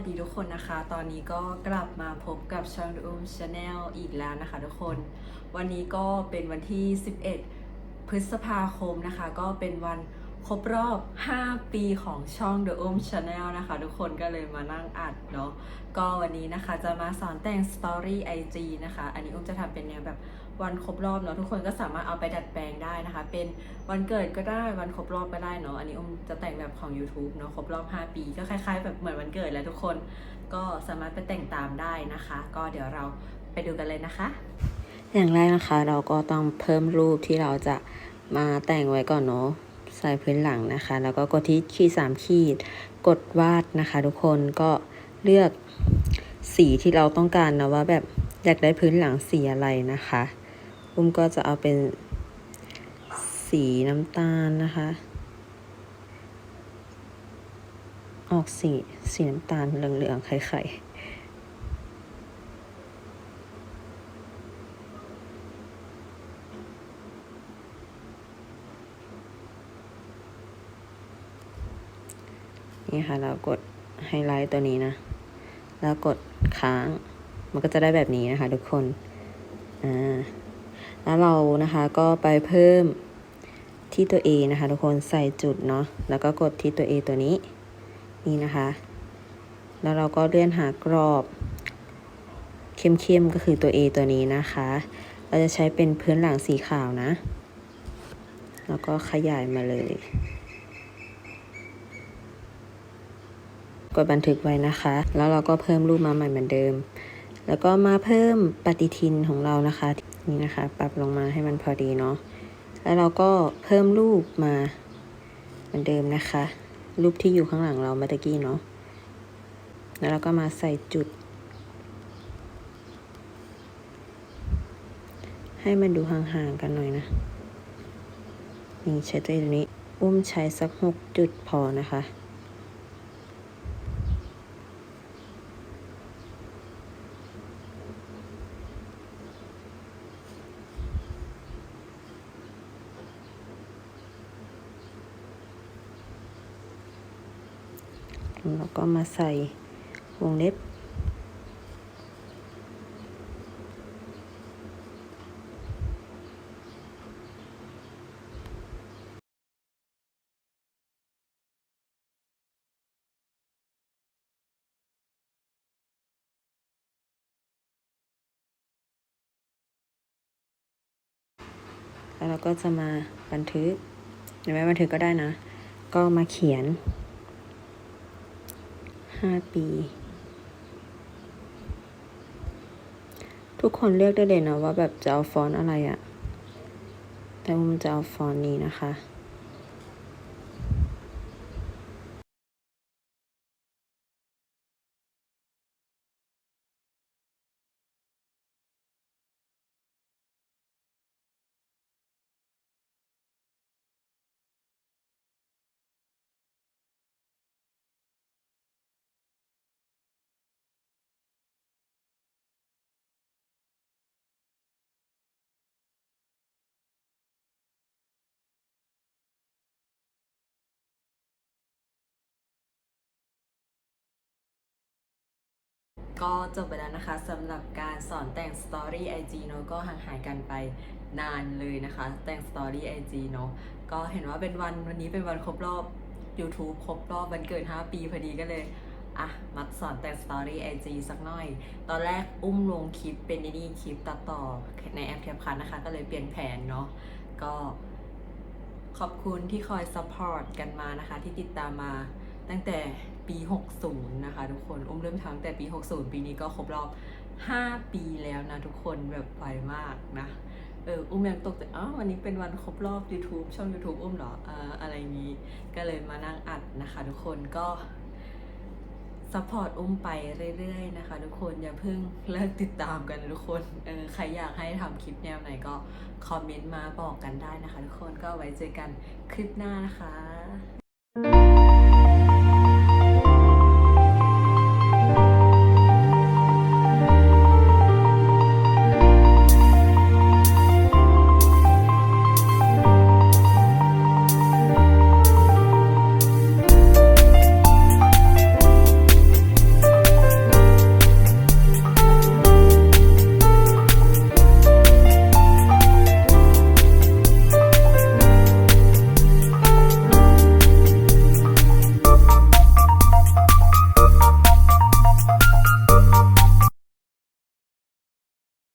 วัสดีทุกคนนะคะ ตอนนี้ก็กลับมาพบกับช่องดูมชาแนลอีกแล้วนะคะทุกคน วันนี้ก็เป็นวันที่ 11 พฤษภาคมนะคะ ก็เป็นวันครบรอบ 5 ปีของช่อง The Um Channel นะคะ ทุกคนก็เลยมานั่งอัดเนาะ ก็วันนี้นะคะจะมาสอนแต่ง Story IG นะคะ อันนี้อุ้มจะทำเป็นแนวแบบ วันครบรอบเนาะทุกคนก็สามารถเอาไปดัดแปลงได้นะคะ เป็นวันเกิดก็ได้วันครบรอบก็ได้เนาะอันนี้อุ้มจะแต่งแบบของ YouTube เนาะครบรอบ 5 ปีก็คล้ายๆ แบบเหมือนวันเกิดแหล้วทุกคนก็สามารถไปแต่งตามได้นะคะ ก็เดี๋ยวเราไปดูกันเลยนะคะ อย่างแรกนะคะ เราก็ต้องเพิ่มรูปที่เราจะมาแต่งไว้ก่อนเนาะใส่พื้นหลังนะคะ แล้วก็กดที่ขีดสามขีด กดวาดนะคะ ทุกคนก็เลือกสีที่เราต้องการนะว่าแบบอยากได้พื้นหลังสีอะไรนะคะ อุ้มก็จะเอาเป็นสีน้ำตาลนะคะ ออกสีสีน้ำตาลเหลืองๆไข่ๆนี่ค่ะเรากดไฮไลท์ตัวนี้นะ แล้วกดค้าง มันก็จะได้แบบนี้นะคะทุกคน อ่า แล้วเรานะคะก็ไปเพิ่มที่ตัว A นะคะ ทุกคนใส่จุดเนาะแล้วก็กดที่ตัว A ตัวนี้นี่นะคะ แล้วเราก็เลื่อนหากรอบเข้มๆก็คือตัว A ตัวนี้นะคะ เราจะใช้เป็นพื้นหลังสีขาวนะ แล้วก็ขยายมาเลย กดบันทึกไว้นะคะ แล้วเราก็เพิ่มรูปมาใหม่เหมือนเดิม แล้วก็มาเพิ่มปฏิทินของเรานะคะ นี่นะคะ ปรับลงมาให้มันพอดีเนาะแล้วเราก็เพิ่มรูปมาเหมือนเดิมนะคะ รูปที่อยู่ข้างหลังเราเมื่อกี้เนาะแล้วเราก็มาใส่จุด ให้มันดูห่างๆกันหน่อยนะ นี่ใช้ตัวนี้ อุ้มใช้สักหกจุดพอนะคะ แล้วก็มาใส่วงเล็บ แล้วเราก็จะมาบันทึกหรือไม่บันทึกก็ได้นะ ก็มาเขียน ห้าปี ทุกคนเลือกได้เลยนะว่าแบบจะเอาฟอนต์อะไรอะแต่ผมจะเอาฟอนต์นี้นะคะ ก็จบไปแล้วนะคะสำหรับการสอนแต่ง Story IG เนอะก็ห่างหายกันไปนานเลยนะคะ แต่ง Story IG เนอะก็เห็นว่าเป็นวันวันนี้เป็นวันครบรอบ YouTube ครบรอบวันเกิด 5 ปีพอดีก็เลยอะมาสอนแต่ง Story IG สักหน่อย ตอนแรกอุ้มลงคลิปเป็นนี่คลิปตัดต่อในแอปแคปคันนะคะ ก็เลยเปลี่ยนแผนเนาะก็ขอบคุณที่คอยซัพพอร์ตกันมานะคะ ที่ติดตามมา ตั้งแต่ปี 60 นะคะทุกคนอุ้มเริ่มทำตั้งแต่ปี 60 ปีนี้ก็ครบรอบ 5 ปีแล้วนะทุกคนแบบไวมากนะ เอออุ้มยังตกใจอ๋อวันนี้เป็นวันครบรอบ YouTube ช่อง YouTube อุ้มเหรออ่าอะไรงี้ก็เลยมานั่งอัดนะคะทุกคนก็ซัพพอร์ตอุ้มไปเรื่อยๆนะคะทุกคนอย่าเพิ่งเลิกติดตามกันทุกคนเออใครอยากให้ทำคลิปแนวไหนก็คอมเมนต์มาบอกกันได้นะคะทุกคนก็ไว้เจอกันคลิปหน้านะคะ